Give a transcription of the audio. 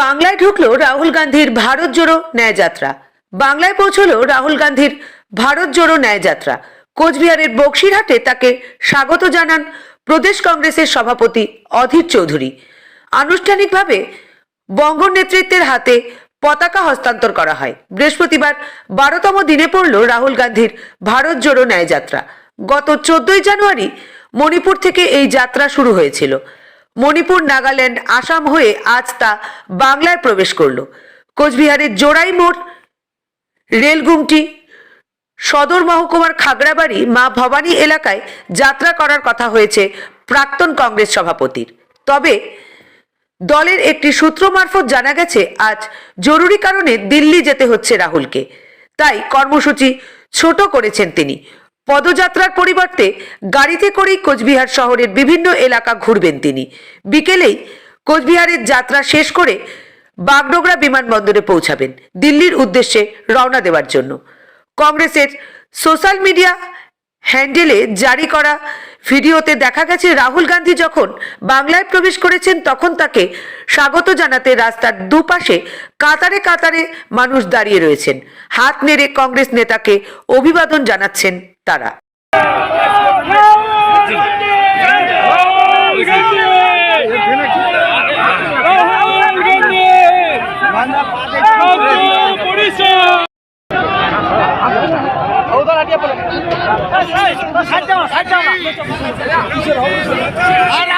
বাংলায় ঢুকলো রাহুল গান্ধীর ভারত জোড়ো ন্যায়যাত্রা। বাংলায় পৌঁছলো রাহুল গান্ধীর ভারত জোড়ো ন্যায়যাত্রা। কোচবিহারের বক্সিরহাটে তাকে স্বাগত জানান প্রদেশ কংগ্রেসের সভাপতি অধীর চৌধুরী। আনুষ্ঠানিকভাবে বঙ্গ নেতৃত্বের হাতে পতাকা হস্তান্তর করা হয়। বৃহস্পতিবার বারোতম দিনে পড়ল রাহুল গান্ধীর ভারত জোড়ো ন্যায়যাত্রা। গত চোদ্দই জানুয়ারি মণিপুর থেকে এই যাত্রা শুরু হয়েছিল। মণিপুর, নাগাল্যান্ড, আসাম হয়ে আজ তা বাংলায় প্রবেশ করল। কোচবিহারের জোড়াই মোড়, রেলগুমটি, সদর মহকুমার খাগড়াবাড়ি, মা ভবানী এলাকায় যাত্রা করার কথা হয়েছে প্রাক্তন কংগ্রেস সভাপতির। তবে দলের একটি সূত্র মারফত জানা গেছে, আজ জরুরি কারণে দিল্লি যেতে হচ্ছে রাহুলকে। তাই কর্মসূচি ছোট করেছেন তিনি। পদযাত্রার পরিবর্তে গাড়িতে করেই কোচবিহার শহরের বিভিন্ন এলাকা ঘুরবেন তিনি। বিকেলেই কোচবিহারের যাত্রা শেষ করে বাগডোগরা বিমানবন্দরে পৌঁছাবেন, দিল্লির উদ্দেশ্যে রওনা দেওয়ার জন্য। কংগ্রেসের সোশ্যাল মিডিয়া হ্যান্ডেলে জারি করা ভিডিওতে দেখা গেছে, রাহুল গান্ধী যখন বাংলায় প্রবেশ করেছেন, তখন তাকে স্বাগত জানাতে রাস্তার দুপাশে কাতারে কাতারে মানুষ দাঁড়িয়ে রয়েছেন। হাত নেড়ে কংগ্রেস নেতাকে অভিবাদন জানাচ্ছেন তারা। আর